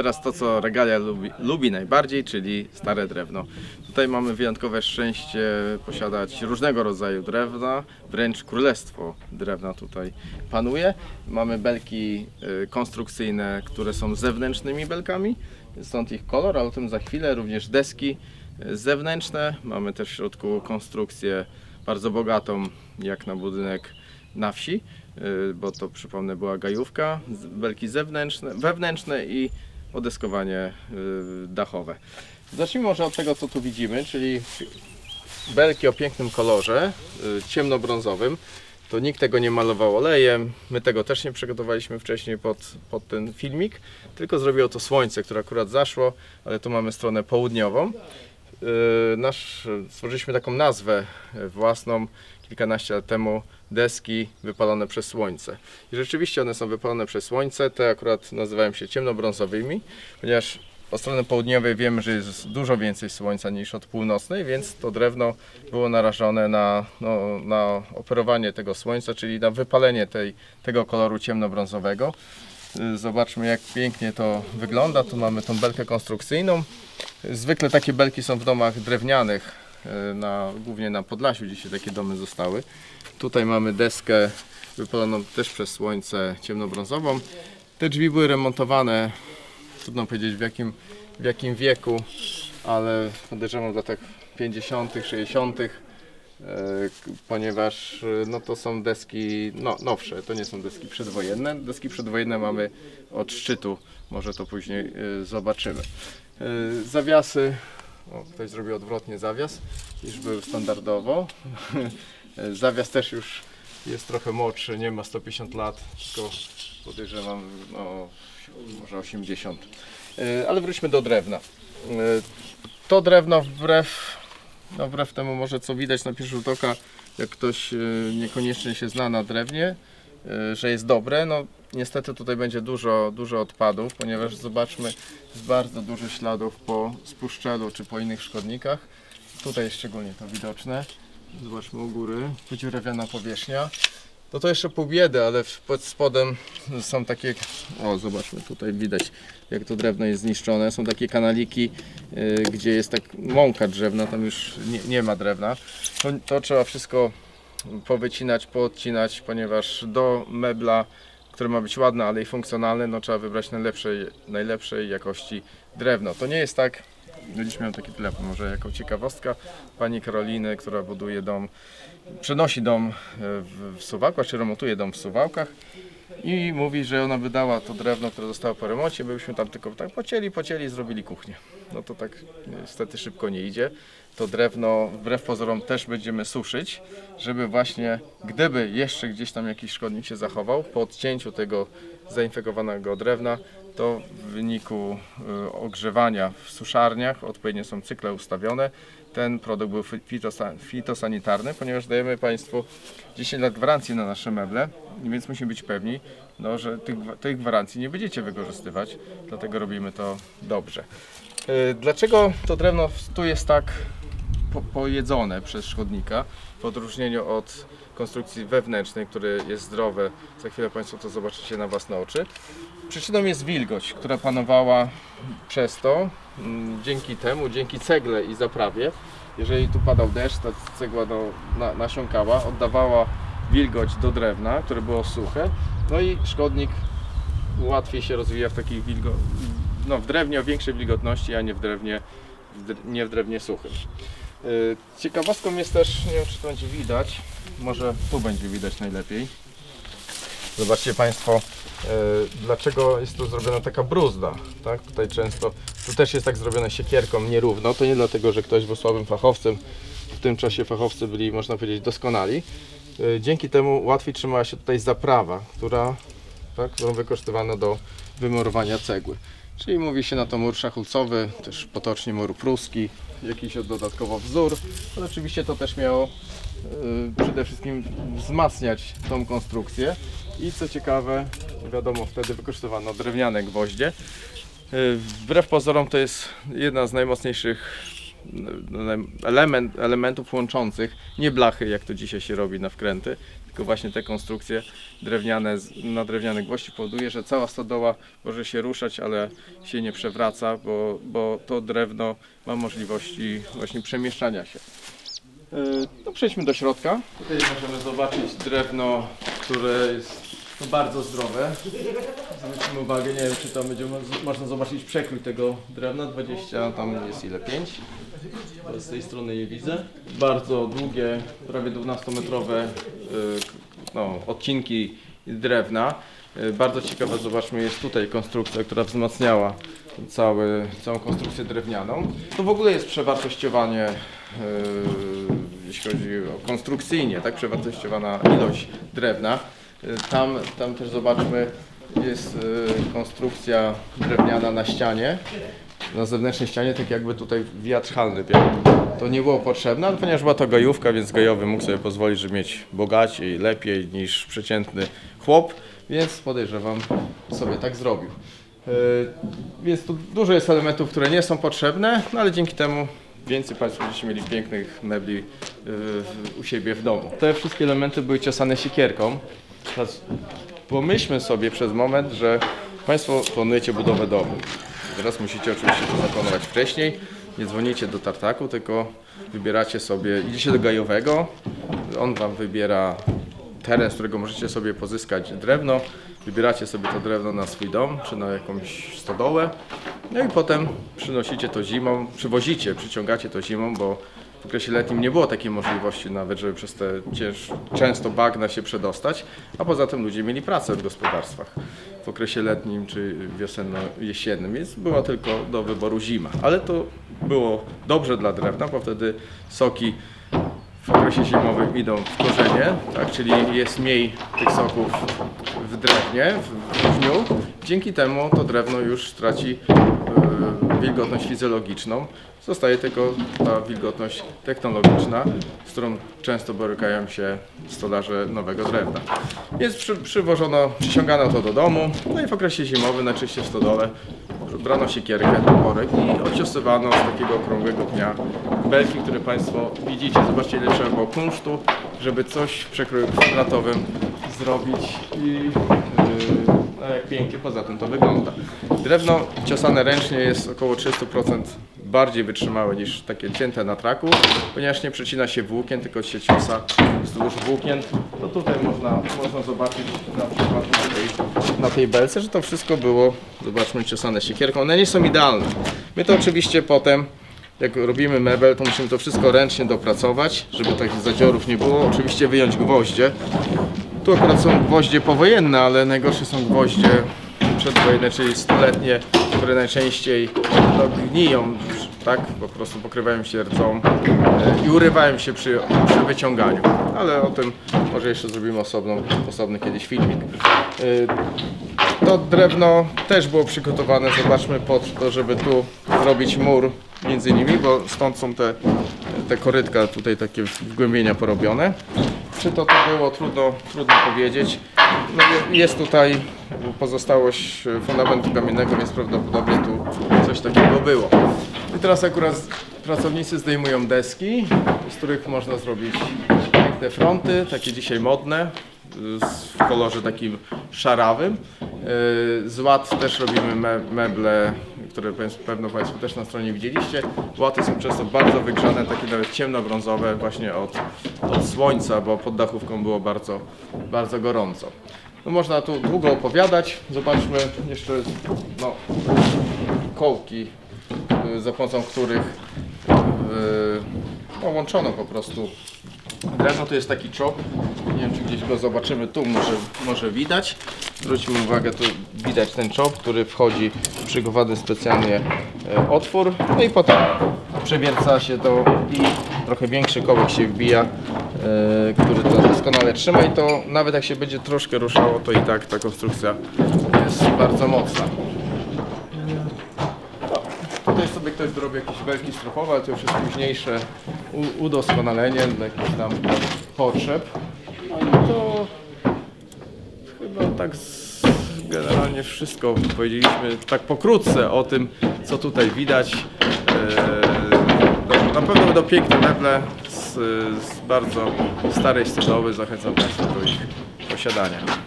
teraz to, co Regalia lubi, lubi najbardziej, czyli stare drewno. Tutaj mamy wyjątkowe szczęście posiadać różnego rodzaju drewna, wręcz królestwo drewna tutaj panuje. Mamy belki y, konstrukcyjne, które są zewnętrznymi belkami, stąd ich kolor, ale o tym za chwilę. Również deski y, zewnętrzne. Mamy też w środku konstrukcję bardzo bogatą, jak na budynek na wsi, y, bo to przypomnę była gajówka, belki zewnętrzne, wewnętrzne i odeskowanie y, dachowe. Zacznijmy może od tego, co tu widzimy, czyli belki o pięknym kolorze, y, ciemnobrązowym. To nikt tego nie malował olejem, my tego też nie przygotowaliśmy wcześniej pod, pod ten filmik, tylko zrobiło to słońce, które akurat zaszło, ale tu mamy stronę południową. Yy, Nasz, stworzyliśmy taką nazwę własną kilkanaście lat temu deski wypalone przez słońce. I rzeczywiście one są wypalone przez słońce, te akurat nazywają się ciemnobrązowymi, ponieważ od strony południowej wiemy, że jest dużo więcej słońca niż od północnej, więc to drewno było narażone na, no, na operowanie tego słońca, czyli na wypalenie tej, tego koloru ciemnobrązowego. Zobaczmy jak pięknie to wygląda. Tu mamy tą belkę konstrukcyjną. Zwykle takie belki są w domach drewnianych, na, głównie na Podlasiu, gdzie się takie domy zostały. Tutaj mamy deskę wypaloną też przez słońce ciemnobrązową. Te drzwi były remontowane, trudno powiedzieć w jakim, w jakim wieku, ale podejrzewam w latach 50., 60., e, ponieważ e, no, to są deski no, nowsze, to nie są deski przedwojenne. Deski przedwojenne mamy od szczytu, może to później e, zobaczymy. E, Zawiasy, o, ktoś zrobił odwrotnie zawias, niż był standardowo. Zawias też już jest trochę młodszy, nie ma 150 lat, tylko podejrzewam no, może 80. E, Ale wróćmy do drewna. E, To drewno wbrew, no wbrew temu może co widać na pierwszy rzut oka, jak ktoś e, niekoniecznie się zna na drewnie, że jest dobre, no niestety tutaj będzie dużo, dużo odpadów, ponieważ zobaczmy, jest bardzo dużo śladów po spuszczelu czy po innych szkodnikach. Tutaj jest szczególnie to widoczne. Zobaczmy u góry, podziurawiana powierzchnia. No to jeszcze pół biedy, ale pod spodem są takie, o zobaczmy tutaj widać jak to drewno jest zniszczone. Są takie kanaliki, y, gdzie jest tak mąka drzewna, tam już nie, nie ma drewna. To, to trzeba wszystko powycinać, poodcinać, ponieważ do mebla, który ma być ładny, ale i funkcjonalny, no trzeba wybrać najlepszej, najlepszej jakości drewno. To nie jest tak, dziś miałem taki telefon, może jako ciekawostka, pani Karoliny, która buduje dom, przenosi dom e, w Suwałkach, czy remontuje dom w Suwałkach i mówi, że ona wydała to drewno, które zostało po remoncie, byśmy tam tylko tak pocięli, pocięli i zrobili kuchnię. No to tak niestety szybko nie idzie. To drewno wbrew pozorom też będziemy suszyć, żeby właśnie gdyby jeszcze gdzieś tam jakiś szkodnik się zachował, po odcięciu tego zainfekowanego drewna, to w wyniku y, ogrzewania w suszarniach, odpowiednio są cykle ustawione, ten produkt był fi- fitosa- fitosanitarny, ponieważ dajemy Państwu 10 lat gwarancji na nasze meble, więc musimy być pewni, no, że tych, tych gwarancji nie będziecie wykorzystywać, dlatego robimy to dobrze. Y, Dlaczego to drewno tu jest tak po, pojedzone przez szkodnika, w odróżnieniu od konstrukcji wewnętrznej, które jest zdrowe. Za chwilę Państwo to zobaczycie na własne oczy. Przyczyną jest wilgoć, która panowała przez to, mm, dzięki temu, dzięki cegle i zaprawie. Jeżeli tu padał deszcz, ta cegła no, na, nasiąkała, oddawała wilgoć do drewna, które było suche, no i szkodnik łatwiej się rozwija w takiej wilgo... no, w drewnie o większej wilgotności, a nie w drewnie, w nie w drewnie suchym. Yy, Ciekawostką jest też, nie wiem czy to będzie widać, może tu będzie widać najlepiej. Zobaczcie Państwo, yy, dlaczego jest tu zrobiona taka bruzda, tak? Tutaj często, tu też jest tak zrobione siekierką nierówno, to nie dlatego, że ktoś był słabym fachowcem, w tym czasie fachowcy byli, można powiedzieć, doskonali. Yy, Dzięki temu łatwiej trzymała się tutaj zaprawa, która, tak, którą wykorzystywano do wymurowania cegły. Czyli mówi się na to mur szachulcowy, też potocznie mur pruski, jakiś dodatkowo wzór, ale oczywiście to też miało y, przede wszystkim wzmacniać tą konstrukcję i co ciekawe, wiadomo wtedy wykorzystywano drewniane gwoździe. Y, Wbrew pozorom to jest jedna z najmocniejszych element, elementów łączących, nie blachy jak to dzisiaj się robi na wkręty, tylko właśnie te konstrukcje drewniane na drewniane gwoździe powoduje, że cała stodoła może się ruszać, ale się nie przewraca, bo, bo to drewno ma możliwości właśnie przemieszczania się. Yy, No przejdźmy do środka. Tutaj możemy zobaczyć drewno, które jest no, bardzo zdrowe. Zwróćmy uwagę, nie wiem czy tam będzie mo- można zobaczyć przekrój tego drewna, 20, tam jest ile, 5? Bo Z tej strony je widzę. Bardzo długie, prawie 12-metrowe no, odcinki drewna. Y, Bardzo ciekawa, zobaczmy, jest tutaj konstrukcja, która wzmacniała cały, całą konstrukcję drewnianą. To w ogóle jest przewartościowanie, yy, jeśli chodzi o konstrukcyjnie, tak, przewartościowana ilość drewna. Y, Tam, tam też zobaczmy, jest y, konstrukcja drewniana na ścianie, na zewnętrznej ścianie, tak jakby tutaj wiatr halny biegł. To nie było potrzebne, ale ponieważ była to gajówka, więc gajowy mógł sobie pozwolić, żeby mieć bogaciej, lepiej niż przeciętny chłop, więc podejrzewam, sobie tak zrobił. Yy, Więc tu dużo jest elementów, które nie są potrzebne, no ale dzięki temu więcej Państwo będziecie mieli pięknych mebli w- u siebie w domu. Te wszystkie elementy były ciosane siekierką. Pomyślmy sobie przez moment, że Państwo planujecie budowę domu. Teraz musicie oczywiście to zaplanować wcześniej. Nie dzwonicie do tartaku, tylko wybieracie sobie, idziecie do gajowego, on Wam wybiera teren, z którego możecie sobie pozyskać drewno. Wybieracie sobie to drewno na swój dom, czy na jakąś stodołę. No i potem przynosicie to zimą, przywozicie, przyciągacie to zimą, bo w okresie letnim nie było takiej możliwości nawet, żeby przez te cięż, często bagna się przedostać, a poza tym ludzie mieli pracę w gospodarstwach w okresie letnim czy wiosenno-jesiennym, więc była tylko do wyboru zima. Ale to było dobrze dla drewna, bo wtedy soki w okresie zimowym idą w korzenie, tak, czyli jest mniej tych soków w drewnie, w, dniu. Dzięki temu to drewno już traci wilgotność fizjologiczną. Zostaje tylko ta wilgotność technologiczna, z którą często borykają się stolarze nowego drewna. Więc przy, przywożono, przyciągano to do domu, no i w okresie zimowym, najczęściej w stodole, brano siekierkę, toporek i ociosywano z takiego okrągłego dnia belki, które Państwo widzicie. Zobaczcie ile trzeba było kunsztu, żeby coś w przekroju kwadratowym zrobić i yy, jak pięknie poza tym to wygląda. Drewno ciosane ręcznie jest około 300% bardziej wytrzymałe niż takie cięte na traku, ponieważ nie przecina się włókien, tylko się ciosa wzdłuż włókien. To tutaj można, można zobaczyć na przykład na tej, na tej belce, że to wszystko było, zobaczmy, ciosane siekierką. One nie są idealne. My to oczywiście potem jak robimy mebel, to musimy to wszystko ręcznie dopracować, żeby takich zadziorów nie było. Oczywiście wyjąć gwoździe. Tu akurat są gwoździe powojenne, ale najgorsze są gwoździe przedwojenne, czyli stuletnie, które najczęściej no, gniją, tak? Po prostu pokrywają się rdzą e, i urywają się przy, przy wyciąganiu. Ale o tym może jeszcze zrobimy osobną, osobny kiedyś filmik. E, To drewno też było przygotowane, zobaczmy, pod to, żeby tu zrobić mur między nimi, bo stąd są te, te korytka, tutaj takie wgłębienia porobione. Czy to to było, trudno, trudno powiedzieć. No, je- jest tutaj pozostałość fundamentu kamiennego, więc prawdopodobnie tu coś takiego było. I teraz akurat pracownicy zdejmują deski, z których można zrobić piękne fronty, takie dzisiaj modne, w kolorze takim szarawym. Yy, Z łat też robimy me- meble, które pewno Państwo też na stronie widzieliście. Łaty są często bardzo wygrzane, takie nawet ciemnobrązowe właśnie od, od słońca, bo pod dachówką było bardzo, bardzo gorąco. No można tu długo opowiadać. Zobaczmy jeszcze no, kołki, yy, za pomocą których yy, no, łączono po prostu Drewno to jest taki czop, nie wiem czy gdzieś go zobaczymy, tu może, może widać. Zwróćmy uwagę, tu widać ten czop, który wchodzi w przygotowany specjalnie e, otwór. No i potem przewierca się to i trochę większy kołek się wbija, e, który to doskonale trzyma i to nawet jak się będzie troszkę ruszało, to i tak ta konstrukcja jest bardzo mocna. Tutaj sobie ktoś zrobi jakieś belki strofowe, ale to już jest późniejsze udoskonalenie dla jakichś tam potrzeb. No i to chyba tak z, generalnie wszystko powiedzieliśmy tak pokrótce o tym, co tutaj widać. Eee, Na pewno będą piękne meble z, z bardzo starej stodoły. Zachęcam Państwa do ich posiadania.